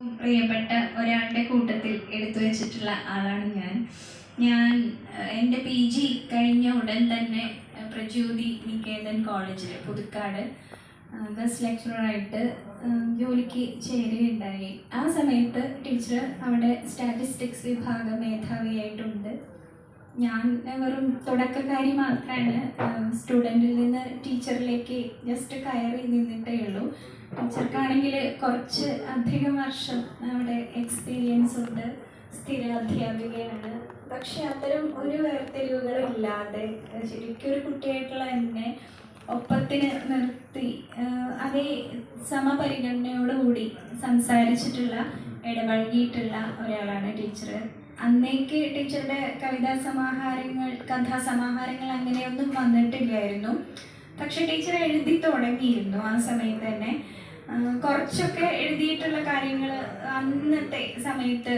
പ്രിയപ്പെട്ട ഒരാളുടെ കൂട്ടത്തിൽ എടുത്തു വെച്ചിട്ടുള്ള ആളാണ് ഞാൻ. ഞാൻ എന്റെ പി ജി കഴിഞ്ഞ ഉടൻ തന്നെ പ്രജ്യോതി നികേതൻ കോളേജിൽ പുതുക്കാട് ഗസ്റ്റ് ലെക്ചറായിട്ട് ജോലിക്ക് ചേരുകയുണ്ടായി. ആ സമയത്ത് ടീച്ചർ അവിടെ സ്റ്റാറ്റിസ്റ്റിക്സ് വിഭാഗം മേധാവിയായിട്ടുണ്ട്. ഞാൻ വെറും തുടക്കക്കാരി മാത്രമാണ് സ്റ്റുഡന്റിൽ നിന്ന് ടീച്ചറിലേക്ക് ജസ്റ്റ് കയറി നിന്നിട്ടേ ഉള്ളൂ. ടീച്ചർക്കാണെങ്കിൽ കുറച്ച് അധികം വർഷം അവിടെ എക്സ്പീരിയൻസ് ഉണ്ട്. സ്ഥിര അധ്യാപികയാണ് പക്ഷെ അത്തരം ഒരു വേർതിരിവുകളും ഇല്ലാതെ ശരിക്കും ഒരു കുട്ടിയായിട്ടുള്ള എന്നെ ഒപ്പത്തിന് നിർത്തി അതേ സമപരിഗണനയോടുകൂടി സംസാരിച്ചിട്ടുള്ള ഇടപഴകിയിട്ടുള്ള ഒരാളാണ് ടീച്ചർ അന്നേക്ക് ടീച്ചറുടെ കവിതാ സമാഹാരങ്ങൾ കഥാസമാഹാരങ്ങൾ അങ്ങനെയൊന്നും വന്നിട്ടില്ലായിരുന്നു. പക്ഷെ ടീച്ചർ എഴുതി തുടങ്ങിയിരുന്നു ആ സമയത്ത് തന്നെ. കുറച്ചൊക്കെ എഴുതിയിട്ടുള്ള കാര്യങ്ങൾ അന്നത്തെ സമയത്ത്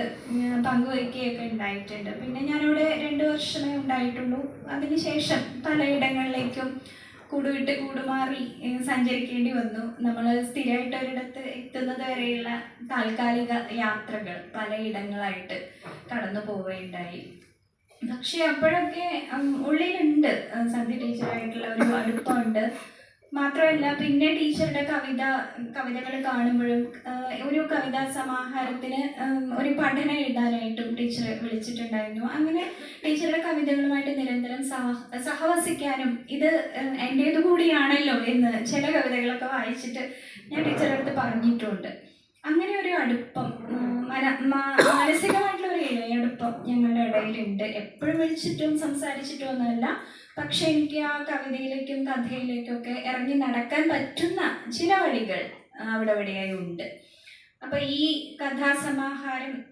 പങ്കുവയ്ക്കുകയൊക്കെ ഉണ്ടായിട്ടുണ്ട്. പിന്നെ ഞാനിവിടെ രണ്ട് വർഷമേ ഉണ്ടായിട്ടുള്ളൂ. അതിനുശേഷം പലയിടങ്ങളിലേക്കും കൂടുവിട്ട് കൂടുമാറി സഞ്ചരിക്കേണ്ടി വന്നു. നമ്മൾ സ്ഥിരമായിട്ട് ഒരിടത്ത് എത്തുന്നത് വരെയുള്ള താൽക്കാലിക യാത്രകൾ പലയിടങ്ങളായിട്ട് കടന്നു പോവുകയുണ്ടായി. പക്ഷെ അപ്പോഴൊക്കെ ഉള്ളിലുണ്ട്. സന്ധ്യ ടീച്ചറായിട്ടുള്ള ഒരു അടുപ്പമുണ്ട്. മാത്രമല്ല പിന്നെ ടീച്ചറുടെ കവിത കവിതകൾ കാണുമ്പോഴും ഒരു കവിതാ സമാഹാരത്തിന് ഒരു പഠനം എഴുതാനായിട്ടും ടീച്ചർ വിളിച്ചിട്ടുണ്ടായിരുന്നു. അങ്ങനെ ടീച്ചറുടെ കവിതകളുമായിട്ട് നിരന്തരം സഹ സഹവസിക്കാനും ഇത് എന്റേത് കൂടിയാണല്ലോ എന്ന് ചില കവിതകളൊക്കെ വായിച്ചിട്ട് ഞാൻ ടീച്ചറുടെ അടുത്ത് പറഞ്ഞിട്ടുണ്ട്. അങ്ങനെ ഒരു അടുപ്പം മന മാനസികമായിട്ടുള്ള ഒരു ഇഴയടുപ്പം ഞങ്ങളുടെ ഇടയിലുണ്ട്. എപ്പോഴും വിളിച്ചിട്ടും സംസാരിച്ചിട്ടും ഒന്നുമല്ല പക്ഷെ എനിക്ക് ആ കവിതയിലേക്കും കഥയിലേക്കൊക്കെ ഇറങ്ങി നടക്കാൻ പറ്റുന്ന ചില വഴികൾ അവിടെ ഇവിടെയായി ഉണ്ട്. അപ്പൊ ഈ കഥാസമാഹാരം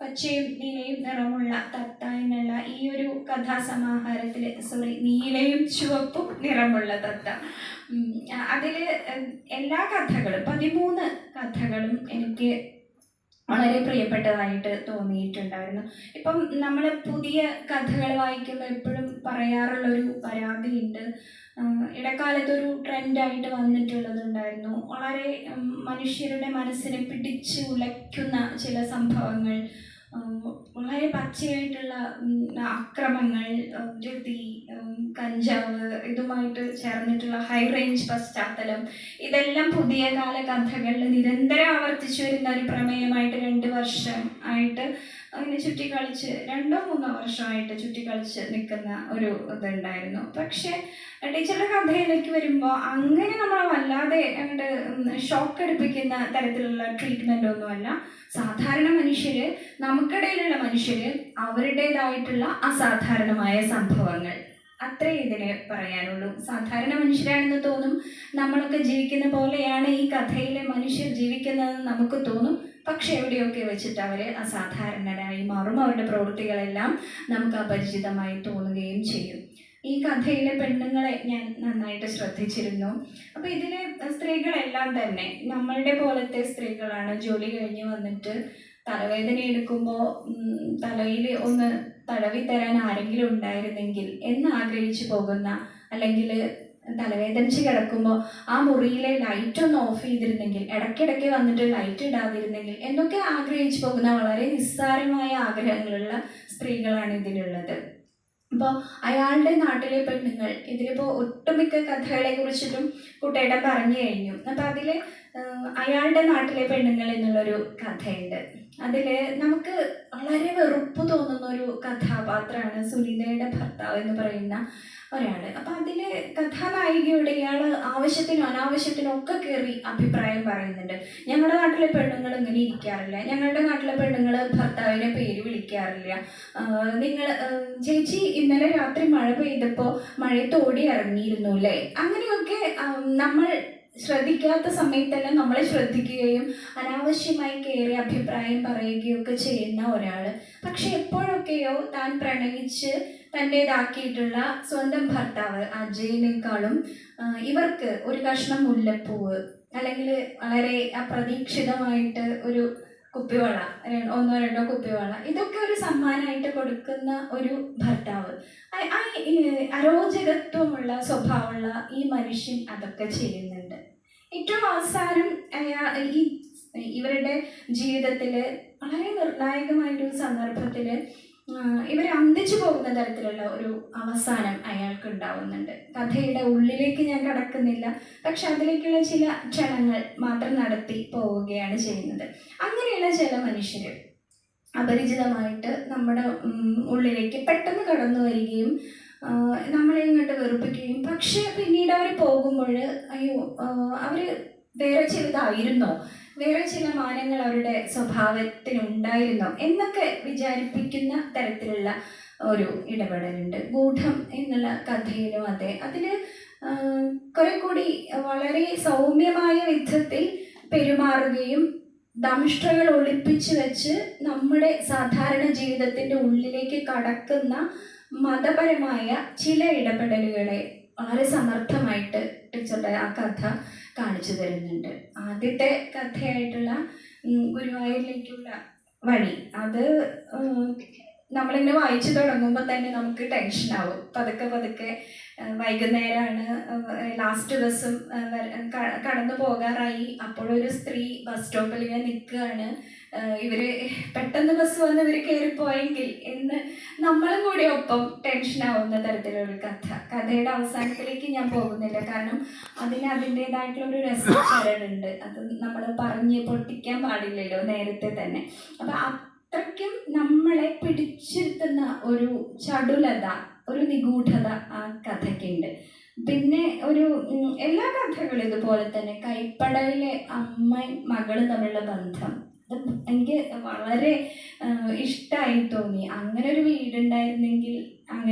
പച്ചയും നീലയും നിറമുള്ള തത്ത എന്നുള്ള ഈ ഒരു കഥാസമാഹാരത്തിൽ സോറി നീലയും ചുവപ്പും നിറമുള്ള തത്ത. ഉം, അ- അതിൽ ഉം, എല്ലാ കഥകളും പതിമൂന്ന് കഥകളും എനിക്ക് വളരെ പ്രിയപ്പെട്ടതായിട്ട് തോന്നിയിട്ടുണ്ടായിരുന്നു. ഇപ്പം നമ്മൾ പുതിയ കഥകൾ വായിക്കുമ്പോൾ എപ്പോഴും പറയാറുള്ളൊരു പരാതിയുണ്ട്. ഇടക്കാലത്തൊരു ട്രെൻഡായിട്ട് വന്നിട്ടുള്ളതുണ്ടായിരുന്നു. വളരെ മനുഷ്യരുടെ മനസ്സിനെ പിടിച്ച് ഉലയ്ക്കുന്ന ചില സംഭവങ്ങൾ വളരെ പച്ചയായിട്ടുള്ള അക്രമങ്ങൾ ഉം, കഞ്ചാവ് ഇതുമായിട്ട് ചേർന്നിട്ടുള്ള ഹൈ റേഞ്ച് പശ്ചാത്തലം ഇതെല്ലാം പുതിയ കാല കഥകളിൽ നിരന്തരം ആവർത്തിച്ചു വരുന്ന ഒരു പ്രമേയമായിട്ട് രണ്ട് വർഷം ആയിട്ട് അങ്ങനെ ചുറ്റിക്കളിച്ച് രണ്ടോ മൂന്നോ വർഷമായിട്ട് ചുറ്റിക്കളിച്ച് നിൽക്കുന്ന ഒരു ഇതുണ്ടായിരുന്നു. പക്ഷെ ടീച്ചറുടെ കഥയിലേക്ക് വരുമ്പോൾ അങ്ങനെ നമ്മളെ വല്ലാതെ അങ്ങോട്ട് ഷോക്ക് അടുപ്പിക്കുന്ന തരത്തിലുള്ള ട്രീറ്റ്മെന്റ് ഒന്നുമല്ല സാധാരണ മനുഷ്യർ നമുക്കിടയിലുള്ള മനുഷ്യർ അവരുടേതായിട്ടുള്ള അസാധാരണമായ സംഭവങ്ങൾ. അത്രേ ഇതിനെ പറയാനുള്ളൂ. സാധാരണ മനുഷ്യരാണെന്ന് തോന്നും നമ്മളൊക്കെ ജീവിക്കുന്ന പോലെയാണ് ഈ കഥയിലെ മനുഷ്യർ ജീവിക്കുന്നതെന്ന് നമുക്ക് തോന്നും. പക്ഷെ എവിടെയൊക്കെ വെച്ചിട്ട് അവർ അസാധാരണരായി മാറും അവരുടെ പ്രവൃത്തികളെല്ലാം നമുക്ക് അപരിചിതമായി തോന്നുകയും ചെയ്യും. ഈ കഥയിലെ പെണ്ണുങ്ങളെ ഞാൻ നന്നായിട്ട് ശ്രദ്ധിച്ചിരുന്നു. അപ്പൊ ഇതിലെ സ്ത്രീകളെല്ലാം തന്നെ നമ്മളുടെ പോലത്തെ സ്ത്രീകളാണ് ജോലി കഴിഞ്ഞ് വന്നിട്ട് തലവേദന എടുക്കുമ്പോൾ തലയിൽ ഒന്ന് തടവി തരാൻ ആരെങ്കിലും ഉണ്ടായിരുന്നെങ്കിൽ എന്ന് ആഗ്രഹിച്ചു പോകുന്ന അല്ലെങ്കിൽ തലവേദനിച്ച് കിടക്കുമ്പോൾ ആ മുറിയിലെ ലൈറ്റ് ഒന്ന് ഓഫ് ചെയ്തിരുന്നെങ്കിൽ ഇടയ്ക്കിടയ്ക്ക് വന്നിട്ട് ലൈറ്റ് ഇടാതിരുന്നെങ്കിൽ എന്നൊക്കെ ആഗ്രഹിച്ചു പോകുന്ന വളരെ നിസ്സാരമായ ആഗ്രഹങ്ങളുള്ള സ്ത്രീകളാണ് ഇതിലുള്ളത്. അപ്പോൾ അയാളുടെ നാട്ടിലെ പെണ്ണുങ്ങൾ ഇതിലിപ്പോൾ ഒട്ടുമിക്ക കഥകളെ കുറിച്ചിട്ടും കുട്ടിയുടെ പറഞ്ഞു കഴിഞ്ഞു. അപ്പം അതിൽ അയാളുടെ നാട്ടിലെ പെണ്ണുങ്ങൾ എന്നുള്ളൊരു കഥയുണ്ട്. അതിൽ നമുക്ക് വളരെ വെറുപ്പ് തോന്നുന്ന ഒരു കഥാപാത്രമാണ് സുനിതയുടെ ഭർത്താവ് എന്ന് പറയുന്ന ഒരാൾ അപ്പം അതിൽ കഥാനായികയുടെ ഇയാൾ ആവശ്യത്തിനും അനാവശ്യത്തിനും ഒക്കെ കയറി അഭിപ്രായം പറയുന്നുണ്ട്. ഞങ്ങളുടെ നാട്ടിലെ പെണ്ണുങ്ങൾ ഇങ്ങനെ ഇരിക്കാറില്ല. ഞങ്ങളുടെ നാട്ടിലെ പെണ്ണുങ്ങൾ ഭർത്താവിനെ പേര് വിളിക്കാറില്ല. നിങ്ങൾ ചേച്ചി ഇന്നലെ രാത്രി മഴ പെയ്തപ്പോൾ മഴയത്ത് ഓടി ഇറങ്ങിയിരുന്നു അല്ലേ? അങ്ങനെയൊക്കെ നമ്മൾ ശ്രദ്ധിക്കാത്ത സമയത്തെല്ലാം നമ്മളെ ശ്രദ്ധിക്കുകയും അനാവശ്യമായി കയറി അഭിപ്രായം പറയുകയൊക്കെ ചെയ്യുന്ന ഒരാൾ പക്ഷെ എപ്പോഴൊക്കെയോ താൻ പ്രണയിച്ച് തന്റേതാക്കിയിട്ടുള്ള സ്വന്തം ഭർത്താവ് അജയിനേക്കാളും ഇവർക്ക് ഒരു കഷ്ണം മുല്ലപ്പൂവ് അല്ലെങ്കിൽ വളരെ അപ്രതീക്ഷിതമായിട്ട് ഒരു കുപ്പിവള ഒന്നോ രണ്ടോ കുപ്പിവള ഇതൊക്കെ ഒരു സമ്മാനമായിട്ട് കൊടുക്കുന്ന ഒരു ഭർത്താവ്. അരോചകത്വമുള്ള സ്വഭാവമുള്ള ഈ മനുഷ്യൻ അതൊക്കെ ചെയ്യുന്നുണ്ട്. ഏറ്റവും അവസാനം ഈ ഇവരുടെ ജീവിതത്തിൽ വളരെ നിർണായകമായൊരു സന്ദർഭത്തിൽ ഇവർ അന്തിച്ചു പോകുന്ന തരത്തിലുള്ള ഒരു അവസാനം അയാൾക്ക് ഉണ്ടാവുന്നുണ്ട് കഥയുടെ ഉള്ളിലേക്ക് ഞാൻ കടക്കുന്നില്ല. പക്ഷെ അതിലേക്കുള്ള ചില ക്ഷണങ്ങൾ മാത്രം നടത്തി പോവുകയാണ് ചെയ്യുന്നത്. അങ്ങനെയുള്ള ചില മനുഷ്യർ അപരിചിതമായിട്ട് നമ്മുടെ ഉള്ളിലേക്ക് പെട്ടെന്ന് കടന്നു വരികയും നമ്മളെ ഇങ്ങോട്ട് വെറുപ്പിക്കുകയും. പക്ഷെ പിന്നീട് അവർ പോകുമ്പോൾ അയ്യോ അവർ വേറെ ചിലതായിരുന്നോ വേറെ ചില മാനങ്ങൾ അവരുടെ സ്വഭാവത്തിനുണ്ടായിരുന്നോ. എന്നൊക്കെ വിചാരിപ്പിക്കുന്ന തരത്തിലുള്ള ഒരു ഇടപെടലുണ്ട്. ഗൂഢം എന്നുള്ള കഥയിലും അതെ. അതിൽ കുറെ കൂടി വളരെ സൗമ്യമായ വിധത്തിൽ പെരുമാറുകയും ദംഷ്ട്രകൾ ഒളിപ്പിച്ചു വെച്ച് നമ്മുടെ സാധാരണ ജീവിതത്തിന്റെ ഉള്ളിലേക്ക് കടക്കുന്ന മതപരമായ ചില ഇടപെടലുകളെ വളരെ സമർത്ഥമായിട്ട് ടീച്ചറുടെ ആ കഥ കാണിച്ചു തരുന്നുണ്ട്. ആദ്യത്തെ കഥയായിട്ടുള്ള ഗുരുവായൂരിലേക്കുള്ള വഴി. അത് നമ്മളിങ്ങനെ വായിച്ചു തുടങ്ങുമ്പോൾ തന്നെ നമുക്ക് ടെൻഷനാവും പതുക്കെ പതുക്കെ വൈകുന്നേരമാണ് ലാസ്റ്റ് ക- കടന്നു പോകാറായി. അപ്പോഴൊരു സ്ത്രീ ബസ് സ്റ്റോപ്പിൽ ഇങ്ങനെ നിൽക്കുകയാണ് ഇവർ പെട്ടെന്ന് ബസ് വന്ന് ഇവർ കയറിപ്പോയെങ്കിൽ എന്ന് നമ്മളും കൂടി ഒപ്പം ടെൻഷനാവുന്ന തരത്തിലുള്ള കഥ. കഥയുടെ അവസാനത്തിലേക്ക് ഞാൻ പോകുന്നില്ല. കാരണം അതിന് അതിന്റെതായിട്ടുള്ള ഒരു രസചരടുണ്ട് അത് നമ്മൾ പറഞ്ഞ് പൊട്ടിക്കാൻ പാടില്ലല്ലോ നേരത്തെ തന്നെ. അപ്പം അത്രയ്ക്കും നമ്മളെ പിടിച്ചിരുത്തുന്ന ഒരു ചടുലത ഒരു നിഗൂഢത ആ കഥയ്ക്കുണ്ട്. പിന്നെ ഒരു എല്ലാ കഥകളും ഇതുപോലെ തന്നെ കൈപ്പടയിലെ അമ്മയും മകളും തമ്മിലുള്ള ബന്ധം. എനിക്ക് വളരെ ഇഷ്ടമായി തോന്നി. അങ്ങനെ ഒരു വീടുണ്ടായിരുന്നെങ്കിൽ അങ്ങനെ